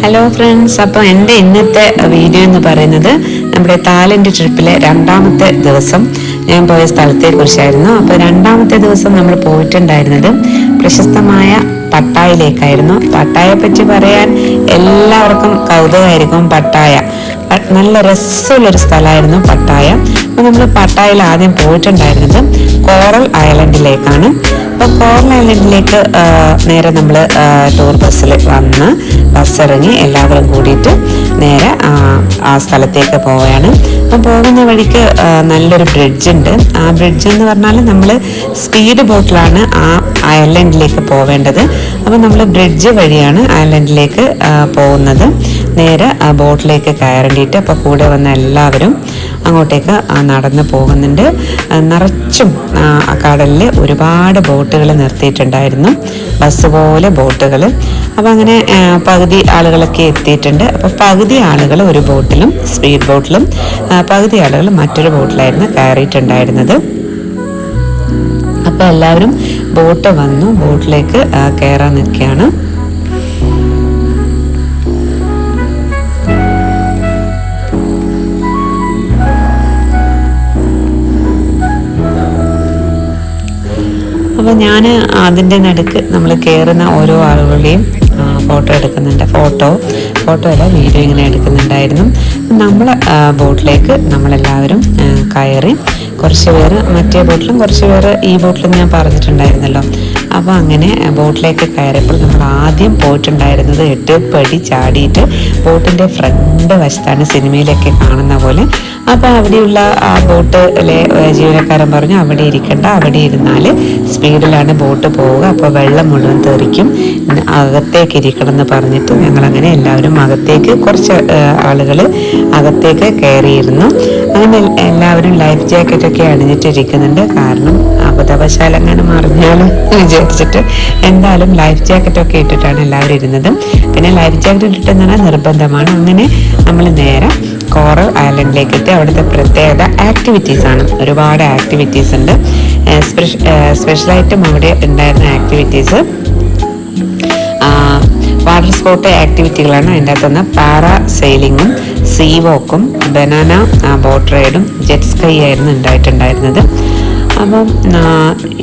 Hello friends അപ്പോൾ എന്റെ ഇന്നത്തെ വീഡിയോ എന്ന് പറയുന്നത് നമ്മുടെ തായ്ലൻഡ് ട്രിപ്പിലെ രണ്ടാമത്തെ ദിവസം. ഞാൻ പോയ സ്ഥലത്തെ കുറിച്ചായിരുന്നു അപ്പോൾ രണ്ടാമത്തെ ദിവസം നമ്മൾ പോയിട്ടുണ്ടായിരുന്നത് പ്രശസ്തമായ പട്ടായയിലേക്കായിരുന്നു പട്ടായയെ പറ്റി പറയാൻ എല്ലാവർക്കും കൗതുകമായിരിക്കും പട്ടായ. നല്ല രസമുള്ളൊരു സ്ഥലമായിരുന്നു പട്ടായ. അപ്പോൾ നമ്മൾ പട്ടായയിൽ ആദ്യം പോയിട്ടുണ്ടായിരുന്നത് കോറൽ ഐലൻഡിലേക്കാണ്. അപ്പോൾ ഫോർ ഐലൻഡിലേക്ക് ആ, നേരെ നമ്മൾ ടൂർ ബസ്സിൽ വന്ന് ബസ് ഇറങ്ങി എല്ലാവരും കൂടിയിട്ട് നേരെ ആ, ആ സ്ഥലത്തേക്ക് പോവുകയാണ്. അപ്പോൾ പോകുന്ന വഴിക്ക് നല്ലൊരു ബ്രിഡ്ജ് ഉണ്ട്. ആ ബ്രിഡ്ജ് എന്ന് പറഞ്ഞാൽ നമ്മൾ സ്പീഡ് ബോട്ടിലാണ് ആ അയർലൻഡിലേക്ക് പോവേണ്ടത്. അപ്പോൾ നമ്മൾ ബ്രിഡ്ജ് വഴിയാണ് അയർലൻഡിലേക്ക് പോകുന്നത്. നേരെ ആ ബോട്ടിലേക്ക് കയറേണ്ടിയിട്ട് അപ്പോൾ കൂടെ വന്ന എല്ലാവരും അങ്ങോട്ടേക്ക് നടന്ന് പോകുന്നുണ്ട്. നിറച്ചും കടലിൽ ഒരുപാട് ബോട്ടുകൾ നിർത്തിയിട്ടുണ്ടായിരുന്നു. ബസ് പോലെ ബോട്ടുകൾ അപ്പോൾ അങ്ങനെ പകുതി ആളുകളൊക്കെ എത്തിയിട്ടുണ്ട്. അപ്പോൾ പകുതി ആളുകൾ ഒരു ബോട്ടിലും സ്പീഡ് ബോട്ടിലും പകുതി ആളുകൾ മറ്റൊരു ബോട്ടിലായിരുന്നു കയറിയിട്ടുണ്ടായിരുന്നത്. അപ്പോൾ എല്ലാവരും ബോട്ട് വന്നു ബോട്ടിലേക്ക് കയറാൻ നിൽക്കുകയാണ്. അപ്പോൾ ഞാൻ അതിന്റെ നടുക്ക് നമ്മൾ കയറുന്ന ഓരോ ആളുകളുടെയും ഫോട്ടോ എടുക്കുന്നുണ്ട്. ഫോട്ടോ ഫോട്ടോ അല്ല വീഡിയോ ഇങ്ങനെ എടുക്കുന്നുണ്ടായിരുന്നു. നമ്മൾ ബോട്ടിലേക്ക് നമ്മളെല്ലാവരും കയറി കുറച്ച് പേര് മറ്റേ ബോട്ടിലും കുറച്ച് പേര് ഈ ബോട്ടിലും ഞാൻ പറഞ്ഞിട്ടുണ്ടായിരുന്നല്ലോ. അപ്പോൾ അങ്ങനെ ബോട്ടിലേക്ക് കയറിയപ്പോൾ നമ്മൾ ആദ്യം പോയിട്ടുണ്ടായിരുന്നത് എട്ട് പടി ചാടിയിട്ട് ബോട്ടിന്റെ ഫ്രണ്ട് വശത്താണ് സിനിമയിലൊക്കെ കാണുന്ന പോലെ. അപ്പോൾ അവിടെയുള്ള ആ ബോട്ടിലെ ജീവനക്കാരൻ പറഞ്ഞു അവിടെ ഇരിക്കണ്ട അവിടെ ഇരുന്നാൽ സ്പീഡിലാണ് ബോട്ട് പോവുക അപ്പോൾ വെള്ളം മുഴുവൻ തെറിക്കും. അകത്തേക്ക് ഇരിക്കണം എന്ന് പറഞ്ഞിട്ട് ഞങ്ങളങ്ങനെ എല്ലാവരും അകത്തേക്ക് കുറച്ച് ആളുകൾ അകത്തേക്ക് കയറിയിരുന്നു. അങ്ങനെ എല്ലാവരും ലൈഫ് ജാക്കറ്റൊക്കെ അണിഞ്ഞിട്ടിരിക്കുന്നുണ്ട്. കാരണം അബദ്ധവശാൽ അങ്ങനെ മറിഞ്ഞാൽ വിചാരിച്ചിട്ട് എന്തായാലും ലൈഫ് ജാക്കറ്റ് ഒക്കെ ഇട്ടിട്ടാണ് എല്ലാവരും ഇരുന്നത്. പിന്നെ ലൈഫ് ജാക്കറ്റ് ഇട്ടിട്ടെന്ന് പറഞ്ഞാൽ നിർബന്ധമാണ്. അങ്ങനെ നമ്മൾ നേരെ കോറൽ ഐലൻഡിലേക്ക് എത്തി. അവിടുത്തെ പ്രത്യേകത ആക്ടിവിറ്റീസ് ആണ്. ഒരുപാട് ആക്ടിവിറ്റീസ് ഉണ്ട്. സ്പെഷ്യലായിട്ടും അവിടെ ഉണ്ടായിരുന്ന ആക്ടിവിറ്റീസ് വാട്ടർ സ്പോർട്ട് ആക്ടിവിറ്റികളാണ് അതിന്റെ അകത്തുനിന്ന് പാറാ സെയിലിങ്ങും സീ വോക്കും ബനാന ബോട്ട് റൈഡും ജെറ്റ് സ്കൈ ആയിരുന്നു ഉണ്ടായിട്ടുണ്ടായിരുന്നത്. അപ്പം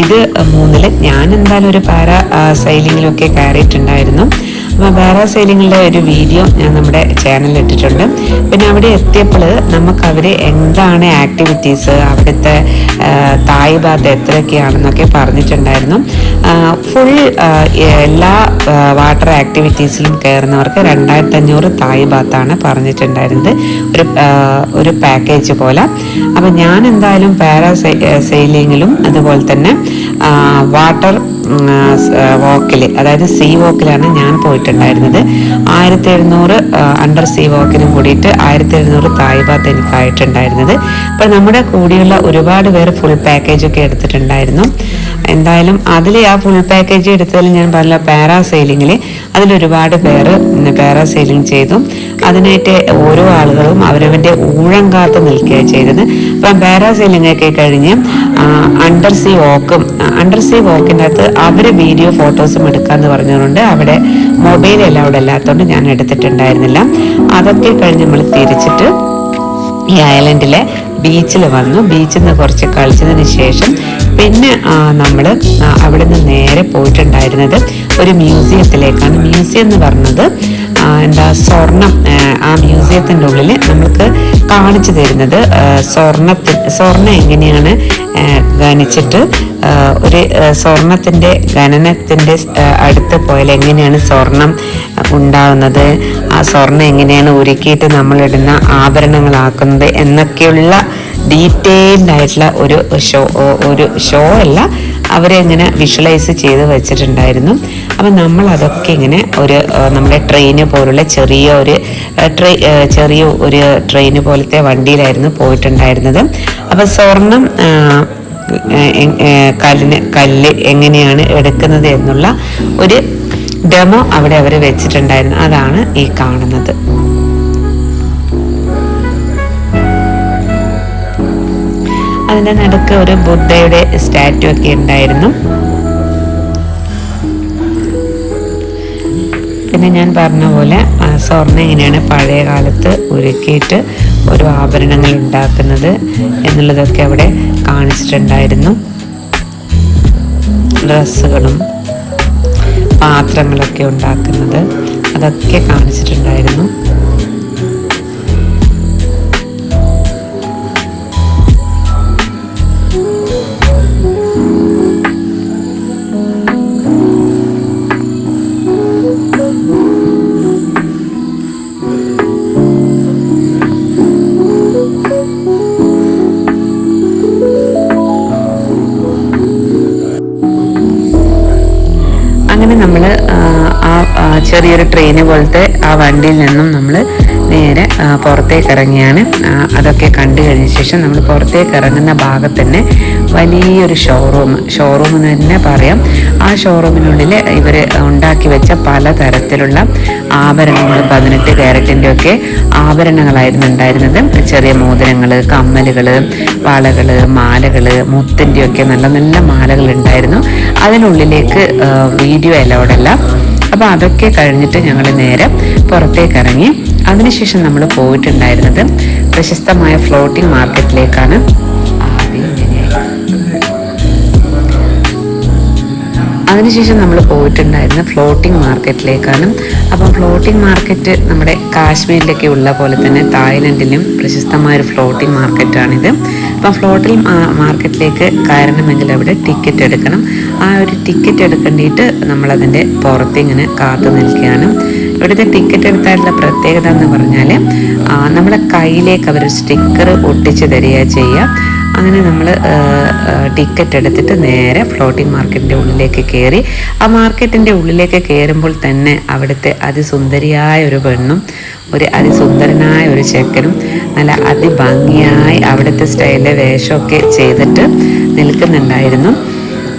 ഇത് മൂന്നിൽ ഞാൻ എന്തായാലും ഒരു പാരാ സൈലിങ്ങിലൊക്കെ കയറിയിട്ടുണ്ടായിരുന്നു. അപ്പോൾ പാരാ സൈലിങ്ങിന്റെ ഒരു വീഡിയോ ഞാൻ നമ്മുടെ ചാനലിൽ ഇട്ടിട്ടുണ്ട്. പിന്നെ അവിടെ എത്തിയപ്പോൾ നമുക്ക് അവർ എന്താണ് ആക്ടിവിറ്റീസ് അവിടുത്തെ തായ് ബാത്ത് എത്രയൊക്കെയാണെന്നൊക്കെ പറഞ്ഞിട്ടുണ്ടായിരുന്നു. ഫുൾ എല്ലാ വാട്ടർ ആക്ടിവിറ്റീസിലും കയറുന്നവർക്ക് രണ്ടായിരത്തി അഞ്ഞൂറ് തായ് ബാത്താണ് പറഞ്ഞിട്ടുണ്ടായിരുന്നത്. ഒരു ഒരു പാക്കേജ് പോലെ. അപ്പം ഞാൻ എന്തായാലും പാരാ സെയിലിങ്ങിലും അതുപോലെ തന്നെ വാട്ടർ വോക്കിൽ അതായത് സീ വോക്കിലാണ് ഞാൻ പോയിട്ടുണ്ടായിരുന്നത്. ആയിരത്തി എഴുന്നൂറ് അണ്ടർ സീ വോക്കിനും കൂടിയിട്ട് ആയിരത്തി എഴുന്നൂറ് തായ്ബാത്ത് എനിക്കായിട്ടുണ്ടായിരുന്നത് അപ്പം നമ്മുടെ കൂടിയുള്ള ഒരുപാട് പേർ ഫുൾ പാക്കേജ് ഒക്കെ എടുത്തിട്ടുണ്ടായിരുന്നു. എന്തായാലും അതിൽ ആ ഫുൾ പാക്കേജ് എടുത്തതിൽ ഞാൻ പറഞ്ഞ പാരാ സെയിലിങ്ങിൽ അതിലൊരുപാട് പേര് പാരാ സെയിലിംഗ് ചെയ്തു. അതിനായിട്ട് ഓരോ ആളുകളും അവരവന്റെ ഊഴം കാത്ത് നിൽക്കുകയാണ് ചെയ്തത്. അപ്പം പാരാ ഒക്കെ കഴിഞ്ഞ് അണ്ടർ സീ വോക്കും അണ്ടർ സീ അകത്ത് അവർ വീഡിയോ ഫോട്ടോസും എടുക്കാമെന്ന് പറഞ്ഞതുകൊണ്ട് അവിടെ മൊബൈൽ എല്ലാം അവിടെ ഇല്ലാത്തതുകൊണ്ട് ഞാൻ എടുത്തിട്ടുണ്ടായിരുന്നില്ല. അതൊക്കെ കഴിഞ്ഞ് നമ്മൾ തിരിച്ചിട്ട് ഈ ഐലൻഡിലെ ബീച്ചിൽ വന്നു. ബീച്ചിൽ നിന്ന് കുറച്ച് കളിച്ചതിന് ശേഷം പിന്നെ നമ്മൾ അവിടെ നിന്ന് നേരെ പോയിട്ടുണ്ടായിരുന്നത് ഒരു മ്യൂസിയത്തിലേക്കാണ്. മ്യൂസിയം എന്ന് പറഞ്ഞത് എന്താ സ്വർണം ആ, മ്യൂസിയത്തിന്റെ ഉള്ളിൽ നമുക്ക് കാണിച്ചു തരുന്നത് സ്വർണത്തിൽ സ്വർണത്തി സ്വർണം എങ്ങനെയാണ് ഗണിച്ചിട്ട് ഒരു സ്വർണത്തിന്റെ ഖനനത്തിന്റെ അടുത്ത് പോയാൽ എങ്ങനെയാണ് സ്വർണം ഉണ്ടാവുന്നത് ആ സ്വർണം എങ്ങനെയാണ് ഉരുക്കിയിട്ട് നമ്മളിടുന്ന ആഭരണങ്ങളാക്കുന്നത് എന്നൊക്കെയുള്ള ഡീറ്റെയിൽഡ് ആയിട്ടുള്ള ഒരു ഷോ ഒരു ഷോ അല്ല അവരെങ്ങനെ വിഷ്വലൈസ് ചെയ്ത് വെച്ചിട്ടുണ്ടായിരുന്നു. അപ്പം നമ്മൾ അതൊക്കെ ഇങ്ങനെ ഒരു നമ്മുടെ ട്രെയിന് പോലുള്ള ചെറിയ ഒരു ട്രെയി ചെറിയ ഒരു ട്രെയിന് പോലത്തെ വണ്ടിയിലായിരുന്നു പോയിട്ടുണ്ടായിരുന്നത്. അപ്പം സ്വർണം കല്ലിന് കല്ല് എങ്ങനെയാണ് എടുക്കുന്നത് എന്നുള്ള ഒരു ഡെമോ അവിടെ അവർ വെച്ചിട്ടുണ്ടായിരുന്നു. അതാണ് ഈ കാണുന്നത്. അതിന്റെ നടുക്ക് ഒരു ബുദ്ധയുടെ സ്റ്റാറ്റു ഒക്കെ ഉണ്ടായിരുന്നു. പിന്നെ ഞാൻ പറഞ്ഞ പോലെ സ്വർണം എങ്ങനെയാണ് പഴയ കാലത്ത് ഉരുക്കിയിട്ട് ഓരോ ആഭരണങ്ങൾ ഉണ്ടാക്കുന്നത് എന്നുള്ളതൊക്കെ അവിടെ കാണിച്ചിട്ടുണ്ടായിരുന്നു. ഡ്രസ്സുകളും പാത്രങ്ങളൊക്കെ ഉണ്ടാക്കുന്നത് അതൊക്കെ കാണിച്ചിട്ടുണ്ടായിരുന്നു. ചെറിയൊരു ട്രെയിൻ പോലത്തെ ആ വണ്ടിയിൽ നിന്നും നമ്മൾ നേരെ പുറത്തേക്ക് ഇറങ്ങിയാണ്. അതൊക്കെ കണ്ടു കഴിഞ്ഞ ശേഷം നമ്മൾ പുറത്തേക്ക് ഇറങ്ങുന്ന ഭാഗത്ത് തന്നെ വലിയൊരു ഷോറൂം ഷോറൂം എന്ന് തന്നെ പറയാം. ആ ഷോറൂമിനുള്ളിൽ ഇവർ ഉണ്ടാക്കി വെച്ച പലതരത്തിലുള്ള ആഭരണങ്ങൾ പതിനെട്ട് ക്യാരറ്റിന്റെ ഒക്കെ ആഭരണങ്ങളായിരുന്നു ഉണ്ടായിരുന്നത്. ചെറിയ മോതിരങ്ങൾ കമ്മലുകൾ വളകൾ മാലകൾ മുത്തിന്റെ ഒക്കെ നല്ല നല്ല മാലകൾ ഉണ്ടായിരുന്നു. അതിനുള്ളിലേക്ക് വീഡിയോ അലൗഡല്ല അപ്പോൾ അതൊക്കെ കഴിഞ്ഞിട്ട് ഞങ്ങൾ നേരെ പുറത്തേക്ക് ഇറങ്ങി അതിനുശേഷം നമ്മൾ പോയിട്ടുണ്ടായിരുന്നത് പ്രശസ്തമായ ഫ്ലോട്ടിംഗ് മാർക്കറ്റിലേക്കാണ് അതിനുശേഷം നമ്മൾ പോയിട്ടുണ്ടായിരുന്ന ഫ്ലോട്ടിംഗ് മാർക്കറ്റിലേക്കാണ് അപ്പം ഫ്ലോട്ടിംഗ് മാർക്കറ്റ് നമ്മുടെ കാശ്മീരിലൊക്കെ ഉള്ള പോലെ തന്നെ തായ്ലൻഡിലും പ്രശസ്തമായ ഒരു ഫ്ലോട്ടിംഗ് മാർക്കറ്റാണിത് അപ്പം ഫ്ലോട്ടിൽ മാർക്കറ്റിലേക്ക് കയറണമെങ്കിൽ അവിടെ ടിക്കറ്റ് എടുക്കണം. ആ ഒരു ടിക്കറ്റ് എടുക്കേണ്ടിയിട്ട് നമ്മളതിന്റെ പുറത്ത് ഇങ്ങനെ കാത്തു നിൽക്കുകയാണ്. ഇവിടുത്തെ ടിക്കറ്റ് എടുത്താലുള്ള പ്രത്യേകത എന്ന് പറഞ്ഞാൽ നമ്മളെ കയ്യിലേക്ക് അവർ സ്റ്റിക്കർ ഒട്ടിച്ച് തരിക ചെയ്യുക. അങ്ങനെ നമ്മൾ ടിക്കറ്റ് എടുത്തിട്ട് നേരെ ഫ്ലോട്ടിംഗ് മാർക്കറ്റിന്റെ ഉള്ളിലേക്ക് കയറി ആ മാർക്കറ്റിന്റെ ഉള്ളിലേക്ക് കയറുമ്പോൾ തന്നെ അവിടുത്തെ അതിസുന്ദരിയായ ഒരു പെണ്ണും ഒരു അതിസുന്ദരനായ ഒരു ചെക്കനും നല്ല അതിഭംഗിയായി അവിടുത്തെ സ്റ്റൈലിലെ വേഷമൊക്കെ ചെയ്തിട്ട് നിൽക്കുന്നുണ്ടായിരുന്നു.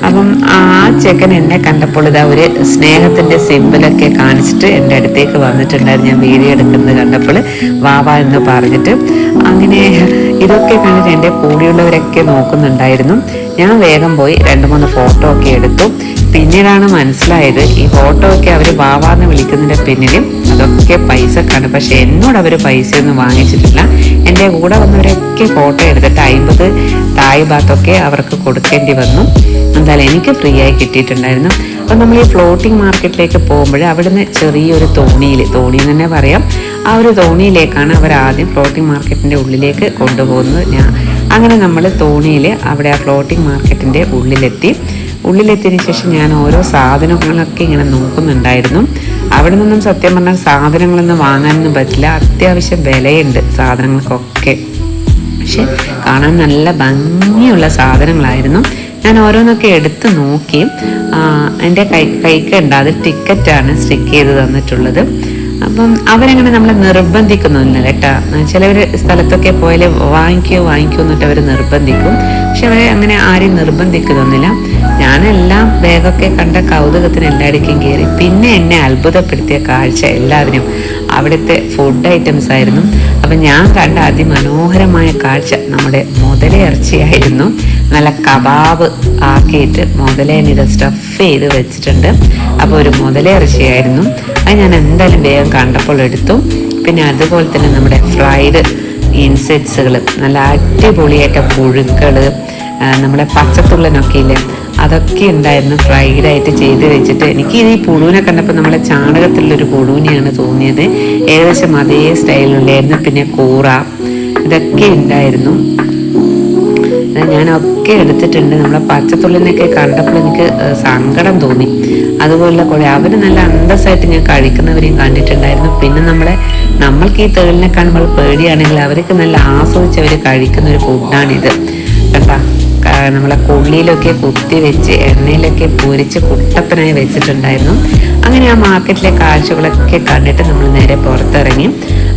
അപ്പം ആ ചെക്കൻ എന്നെ കണ്ടപ്പോൾ ഇതാ ഒരു സ്നേഹത്തിന്റെ സിമ്പിളൊക്കെ കാണിച്ചിട്ട് എന്റെ അടുത്തേക്ക് വന്നിട്ടുണ്ടായിരുന്നു. ഞാൻ വീഡിയോ എടുക്കുന്നത് കണ്ടപ്പോൾ വാവ എന്ന് പറഞ്ഞിട്ട്. അങ്ങനെ ഇതൊക്കെ കണ്ടിട്ട് എന്റെ കൂടെയുള്ളവരൊക്കെ നോക്കുന്നുണ്ടായിരുന്നു. ഞാൻ വേഗം പോയി രണ്ട് മൂന്ന് ഫോട്ടോ ഒക്കെ എടുത്തു. പിന്നീടാണ് മനസ്സിലായത് ഈ ഫോട്ടോ ഒക്കെ അവർ വാവാന്ന് വിളിക്കുന്നതിന്റെ പിന്നിലും അതൊക്കെ പൈസക്കാണ്. പക്ഷെ എന്നോട് അവർ പൈസയൊന്നും വാങ്ങിച്ചിട്ടില്ല. എന്റെ കൂടെ വന്നവരൊക്കെ ഫോട്ടോ എടുത്തിട്ട് അമ്പത് തായ് അവർക്ക് കൊടുക്കേണ്ടി വന്നു. എന്തായാലും എനിക്ക് ഫ്രീ ആയി കിട്ടിയിട്ടുണ്ടായിരുന്നു. അപ്പം നമ്മൾ ഈ ഫ്ലോട്ടിംഗ് മാർക്കറ്റിലേക്ക് പോകുമ്പോൾ അവിടുന്ന് ചെറിയൊരു തോണിയിൽ തോണി തന്നെ പറയാം. ആ ഒരു തോണിയിലേക്കാണ് അവർ ആദ്യം ഫ്ലോട്ടിംഗ് മാർക്കറ്റിന്റെ ഉള്ളിലേക്ക് കൊണ്ടുപോകുന്നത്. ഞാൻ അങ്ങനെ നമ്മൾ തോണിയിൽ അവിടെ ആ ഫ്ലോട്ടിംഗ് മാർക്കറ്റിന്റെ ഉള്ളിലെത്തി. ഉള്ളിലെത്തിയതിന് ശേഷം ഞാൻ ഓരോ സാധനങ്ങളൊക്കെ ഇങ്ങനെ നോക്കുന്നുണ്ടായിരുന്നു. അവിടെ നിന്നും സത്യം പറഞ്ഞാൽ സാധനങ്ങളൊന്നും വാങ്ങാനൊന്നും പറ്റില്ല. അത്യാവശ്യം വിലയുണ്ട് സാധനങ്ങൾക്കൊക്കെ. പക്ഷെ കാണാൻ നല്ല ഭംഗിയുള്ള സാധനങ്ങളായിരുന്നു. ഞാൻ ഓരോന്നൊക്കെ എടുത്ത് നോക്കി. എന്റെ കൈ കൈക്കുണ്ട് അത് ടിക്കറ്റാണ് സ്റ്റിക്ക് ചെയ്ത് തന്നിട്ടുള്ളത്. അപ്പം അവരങ്ങനെ നമ്മളെ നിർബന്ധിക്കുന്നില്ല കേട്ടാ. ചിലവർ സ്ഥലത്തൊക്കെ പോയാൽ വാങ്ങിക്കോ വാങ്ങിക്കോ എന്നിട്ട് അവർ നിർബന്ധിക്കും. പക്ഷെ അവരെ അങ്ങനെ ആരെയും നിർബന്ധിക്കുന്നൊന്നുമില്ല. ഞാനെല്ലാം ബാഗൊക്കെ കണ്ട കൗതുകത്തിന് എല്ലായിടക്കും കയറി പിന്നെ എന്നെ അത്ഭുതപ്പെടുത്തിയ കാഴ്ച എല്ലാവരും അവിടുത്തെ ഫുഡ് ഐറ്റംസ് ആയിരുന്നു. അപ്പം ഞാൻ കണ്ട അതിമനോഹരമായ കാഴ്ച നമ്മുടെ മുതലയിറച്ചിയായിരുന്നു. നല്ല കബാബ് ആക്കിയിട്ട് മുതലേനിത് സ്റ്റഫ് ചെയ്ത് വെച്ചിട്ടുണ്ട്. അപ്പോൾ ഒരു മുതലയിറച്ചിയായിരുന്നു. അത് ഞാൻ എന്തായാലും വേഗം കണ്ടപ്പോൾ എടുത്തു. പിന്നെ അതുപോലെ തന്നെ നമ്മുടെ ഫ്രൈഡ് ഇൻസെറ്റ്സുകൾ നല്ല അടിപൊളിയായിട്ട പുഴുക്കൾ നമ്മുടെ പച്ചത്തുള്ളനൊക്കെ ഇല്ലേ? അതൊക്കെ ഉണ്ടായിരുന്നു. ഫ്രൈഡ് ആയിട്ട് ചെയ്ത് വെച്ചിട്ട് എനിക്ക് ഈ പുഴുവിനെ കണ്ടപ്പോൾ നമ്മളെ ചാണകത്തിലുള്ളൊരു പുഴുവിനെയാണ് തോന്നിയത്. ഏകദേശം അതേ സ്റ്റൈലുണ്ടായിരുന്നു പിന്നെ കൂറ ഇതൊക്കെ ഉണ്ടായിരുന്നു. ഞാനൊക്കെ എടുത്തിട്ടുണ്ട്. നമ്മളെ പച്ചത്തുള്ളിനൊക്കെ കണ്ടപ്പോൾ എനിക്ക് സങ്കടം തോന്നി. അതുപോലെ കുറെ അവർ നല്ല അന്തസ്സായിട്ട് ഞാൻ കഴിക്കുന്നവരെയും കണ്ടിട്ടുണ്ടായിരുന്നു. പിന്നെ നമ്മളെ നമ്മൾക്ക് ഈ തേളിനെ കാണുമ്പോൾ പേടിയാണെങ്കിൽ അവർക്ക് നല്ല ആസ്വദിച്ച് അവർ കഴിക്കുന്ന ഒരു ഫുഡാണിത് കണ്ടാ? ക- നമ്മളെ കൊള്ളിയിലൊക്കെ കുത്തി വെച്ച് എണ്ണയിലൊക്കെ പൂരിച്ച് കുട്ടപ്പനായി വെച്ചിട്ടുണ്ടായിരുന്നു. അങ്ങനെ ആ മാർക്കറ്റിലെ കാഴ്ചകളൊക്കെ കണ്ടിട്ട് നമ്മൾ നേരെ പുറത്തിറങ്ങി.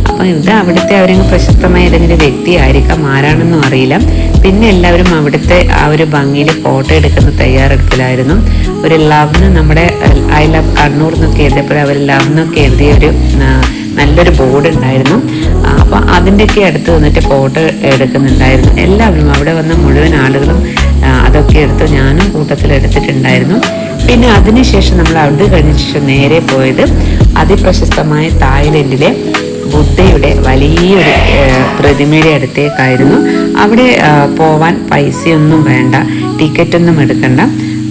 അപ്പം ഇത് അവിടുത്തെ അവർ പ്രശസ്തമായ ഏതെങ്കിലും വ്യക്തി ആയിരിക്കാം ആരാണെന്നും അറിയില്ല. പിന്നെ എല്ലാവരും അവിടുത്തെ ആ ഒരു ഭംഗിയിൽ ഫോട്ടോ എടുക്കുന്ന തയ്യാറെടുപ്പിലായിരുന്നു. ഒരു ലവ്ന് നമ്മുടെ ഐ ലവ് കണ്ണൂർ എന്നൊക്കെ എഴുതിയപ്പോൾ അവർ ലവ് എന്നൊക്കെ എഴുതിയ ഒരു നല്ലൊരു ബോർഡ് ഉണ്ടായിരുന്നു. അപ്പോൾ അതിന്റെയൊക്കെ അടുത്ത് വന്നിട്ട് ഫോട്ടോ എടുക്കുന്നുണ്ടായിരുന്നു. എല്ലാവരും അവിടെ വന്ന മുഴുവൻ ആളുകളും അതൊക്കെ എടുത്ത് ഞാനും കൂട്ടത്തിൽ എടുത്തിട്ടുണ്ടായിരുന്നു. പിന്നെ അതിനുശേഷം നമ്മൾ അവിടെ കഴിഞ്ഞ ശേഷം നേരെ പോയത് അതിപ്രശസ്തമായ തായ്ലൻഡിലെ ബുദ്ധയുടെ വലിയൊരു പ്രതിമയുടെ അടുത്തേക്കായിരുന്നു. അവിടെ പോവാൻ പൈസയൊന്നും വേണ്ട ടിക്കറ്റൊന്നും എടുക്കണ്ട.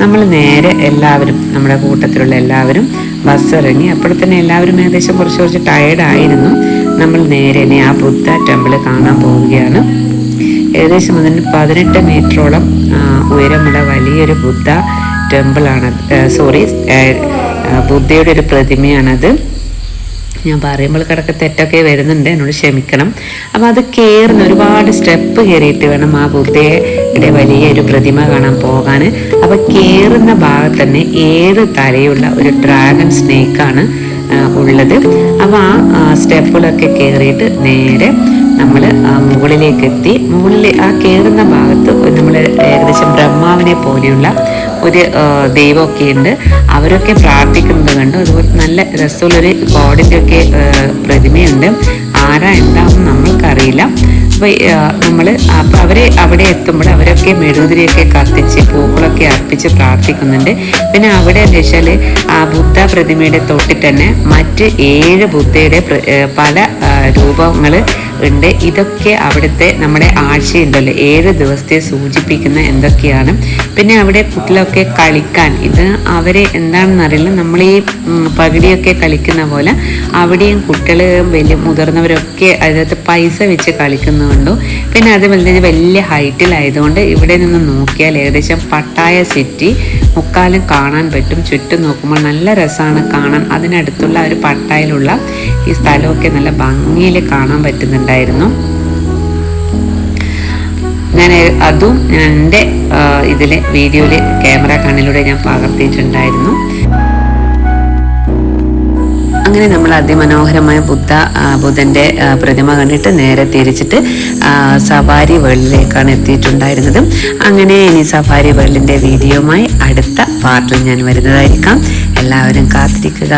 നമ്മൾ നേരെ എല്ലാവരും നമ്മുടെ കൂട്ടത്തിലുള്ള എല്ലാവരും ബസ് ഇറങ്ങി അപ്പോൾ തന്നെ എല്ലാവരും ഏകദേശം കുറച്ച് കുറച്ച് ടയേർഡായിരുന്നു നമ്മൾ നേരെ ആ ബുദ്ധ ടെമ്പിൾ കാണാൻ പോവുകയാണ്. ഏകദേശം അതിന് പതിനെട്ട് മീറ്ററോളം ഉയരമുള്ള വലിയൊരു ബുദ്ധ ടെമ്പിളാണ്. സോറി ബുദ്ധയുടെ ഒരു പ്രതിമയാണത്. ഞാൻ പറയുമ്പോൾ കിടക്ക തെറ്റൊക്കെ വരുന്നുണ്ട് എന്നോട് ക്ഷമിക്കണം. അപ്പോൾ അത് കയറുന്ന ഒരുപാട് സ്റ്റെപ്പ് കയറിയിട്ട് വേണം ആ ബുദ്ധയുടെ വലിയൊരു പ്രതിമ കാണാൻ പോകാൻ. അപ്പോൾ കയറുന്ന ഭാഗത്ത് തന്നെ ഏത് തലയുള്ള ഒരു ഡ്രാഗൺ സ്നേക്കാണ് ഉള്ളത്. അപ്പോൾ ആ സ്റ്റെപ്പുകളൊക്കെ കയറിയിട്ട് നേരെ നമ്മൾ മുകളിലേക്ക് എത്തി മുകളിൽ ആ കയറുന്ന ഭാഗത്ത് നമ്മൾ ഏകദേശം ബ്രഹ്മാവിനെ പോലെയുള്ള ഒരു ദൈവമൊക്കെ ഉണ്ട്. അവരൊക്കെ പ്രാർത്ഥിക്കുന്നത് കണ്ടു. അതുപോലെ നല്ല രസമുള്ളൊരു ഗോഡിന്റെ ഒക്കെ പ്രതിമയുണ്ട്. ആരാ എന്താണെന്ന് നമ്മൾക്കറിയില്ല. അപ്പോൾ നമ്മൾ അപ്പോൾ അവരെ അവിടെ എത്തുമ്പോൾ അവരൊക്കെ മെഴുകുതിരിയൊക്കെ കത്തിച്ച് പൂക്കളൊക്കെ അർപ്പിച്ച് പ്രാർത്ഥിക്കുന്നുണ്ട്. പിന്നെ അവിടെ എന്താ വെച്ചാൽ ആ ബുദ്ധ പ്രതിമയുടെ തൊട്ടിൽ തന്നെ മറ്റ് ഏഴ് ബുദ്ധയുടെ പല രൂപങ്ങൾ ഉണ്ട്. ഇതൊക്കെ അവിടുത്തെ നമ്മുടെ ആഴ്ചയുണ്ടല്ലോ ഏഴ് ദിവസത്തെ സൂചിപ്പിക്കുന്ന എന്തൊക്കെയാണ്. പിന്നെ അവിടെ കുട്ടികളൊക്കെ കളിക്കാൻ. ഇത് അവരെ എന്താണെന്ന് അറിയില്ല. നമ്മൾ ഈ ഉം, പകിടിയൊക്കെ കളിക്കുന്ന പോലെ അവിടെയും കുട്ടികൾ വലിയ മുതിർന്നവരൊക്കെ അതിനകത്ത് പൈസ വെച്ച് കളിക്കുന്നുണ്ടോ. പിന്നെ അതുപോലെ തന്നെ വലിയ ഹൈറ്റിലായതുകൊണ്ട് ഇവിടെ നിന്ന് നോക്കിയാൽ ഏകദേശം പട്ടായ സിറ്റി മുക്കാലും കാണാൻ പറ്റും. ചുറ്റും നോക്കുമ്പോൾ നല്ല രസമാണ് കാണാൻ. അതിനടുത്തുള്ള ഒരു പട്ടായിലുള്ള ഈ സ്ഥലമൊക്കെ നല്ല ഭംഗിയിൽ കാണാൻ പറ്റുന്നുണ്ടായിരുന്നു ഞാൻ അതും എന്റെ ഇതിലെ വീഡിയോയിൽ ക്യാമറ കണ്ണിലൂടെ ഞാൻ പകർത്തിയിട്ടുണ്ടായിരുന്നു. അങ്ങനെ നമ്മൾ അതിമനോഹരമായ ബുദ്ധ ബുദ്ധന്റെ പ്രതിമ കണ്ടിട്ട് നേരെ തിരിച്ചിട്ട് സവാരി വേൾഡിലേക്കാണ് എത്തിയിട്ടുണ്ടായിരുന്നത്. അങ്ങനെ ഇനി സവാരി വേൾഡിന്റെ വീഡിയോയുമായി അടുത്ത പാർട്ടിൽ ഞാൻ വരുന്നതായിരിക്കാം. എല്ലാവരും കാത്തിരിക്കുക.